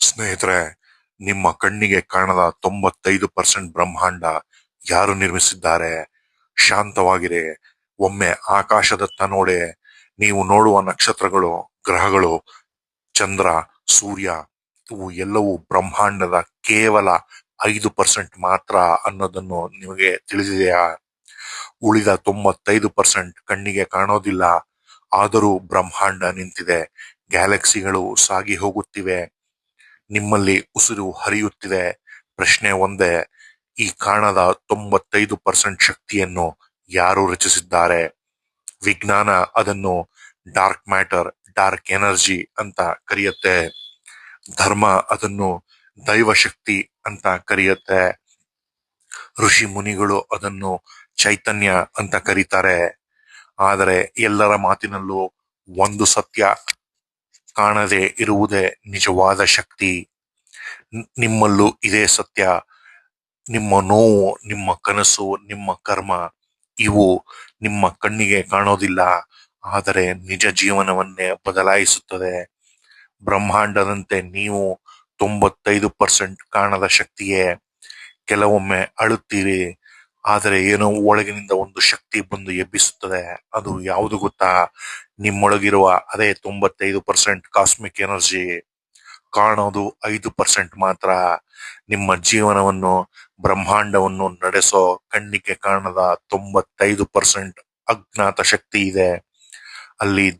ಸ್ನೇಹಿತರೆ, ನಿಮ್ಮ ಕಣ್ಣಿಗೆ ಕಾಣದ ತೊಂಬತ್ತೈದು ಪರ್ಸೆಂಟ್ ಬ್ರಹ್ಮಾಂಡ ಯಾರು ನಿರ್ಮಿಸಿದ್ದಾರೆ? ಶಾಂತವಾಗಿರಿ. ಒಮ್ಮೆ ಆಕಾಶದತ್ತ ನೋಡಿ. ನೀವು ನೋಡುವ ನಕ್ಷತ್ರಗಳು, ಗ್ರಹಗಳು, ಚಂದ್ರ, ಸೂರ್ಯ, ಇವು ಎಲ್ಲವೂ ಬ್ರಹ್ಮಾಂಡದ ಕೇವಲ ಐದು ಪರ್ಸೆಂಟ್ ಮಾತ್ರ ಅನ್ನೋದನ್ನು ನಿಮಗೆ ತಿಳಿದಿದೆಯಾ? ಉಳಿದ ತೊಂಬತ್ತೈದು ಪರ್ಸೆಂಟ್ ಕಣ್ಣಿಗೆ ಕಾಣೋದಿಲ್ಲ. ಆದರೂ ಬ್ರಹ್ಮಾಂಡ ನಿಂತಿದೆ. ಗ್ಯಾಲಕ್ಸಿಗಳು ಸಾಗಿ ಹೋಗುತ್ತಿವೆ. ನಿಮ್ಮಲ್ಲಿ ಉಸಿರು ಹರಿಯುತ್ತಿದೆ. ಪ್ರಶ್ನೆ ಒಂದೇ, ಈ ಕಾಣದ ತೊಂಬತ್ತೈದು ಪರ್ಸೆಂಟ್ ಶಕ್ತಿಯನ್ನು ಯಾರು ರಚಿಸಿದ್ದಾರೆ? ವಿಜ್ಞಾನ ಅದನ್ನು ಡಾರ್ಕ್ ಮ್ಯಾಟರ್, ಡಾರ್ಕ್ ಎನರ್ಜಿ ಅಂತ ಕರೆಯುತ್ತೆ. ಧರ್ಮ ಅದನ್ನು ದೈವ ಶಕ್ತಿ ಅಂತ ಕರೆಯುತ್ತೆ. ಋಷಿ ಮುನಿಗಳು ಅದನ್ನು ಚೈತನ್ಯ ಅಂತ ಕರೀತಾರೆ. ಆದರೆ ಎಲ್ಲರ ಮಾತಿನಲ್ಲೂ ಒಂದು ಸತ್ಯ ಕಾಣದೆ ಇರುವುದೇ ನಿಜವಾದ ಶಕ್ತಿ. ನಿಮ್ಮಲ್ಲೂ ಇದೇ ಸತ್ಯ. ನಿಮ್ಮ ನೋವು, ನಿಮ್ಮ ಕನಸು, ನಿಮ್ಮ ಕರ್ಮ, ಇವು ನಿಮ್ಮ ಕಣ್ಣಿಗೆ ಕಾಣೋದಿಲ್ಲ. ಆದರೆ ನಿಜ ಜೀವನವನ್ನೇ ಬದಲಾಯಿಸುತ್ತದೆ. ಬ್ರಹ್ಮಾಂಡದಂತೆ ನೀವು ತೊಂಬತ್ತೈದು ಪರ್ಸೆಂಟ್ ಕಾಣದ ಶಕ್ತಿಯೇ. ಕೆಲವೊಮ್ಮೆ ಅಳುತ್ತೀರಿ. ಆದರೆ ಏನೋ ಒಳಗಿನಿಂದ ಒಂದು ಶಕ್ತಿ ಬಂದು ಎಬ್ಬಿಸುತ್ತದೆ. ಅದು ಯಾವುದು ಗೊತ್ತಾ? ನಿಮ್ಮೊಳಗಿರುವ, ಅದೇ ತೊಂಬತ್ತೈದು ಪರ್ಸೆಂಟ್ ಕಾಸ್ಮಿಕ್ ಎನರ್ಜಿ ಕಾಣೋದು ಐದು ಪರ್ಸೆಂಟ್ ಮಾತ್ರ. ನಿಮ್ಮ ಜೀವನವನ್ನು, ಬ್ರಹ್ಮಾಂಡವನ್ನು ನಡೆಸೋ ಕಣ್ಣಿಗೆ ಕಾಣದ ತೊಂಬತ್ತೈದು ಪರ್ಸೆಂಟ್ ಅಜ್ಞಾತ ಶಕ್ತಿ ಇದೆ. ಅಲ್ಲಿ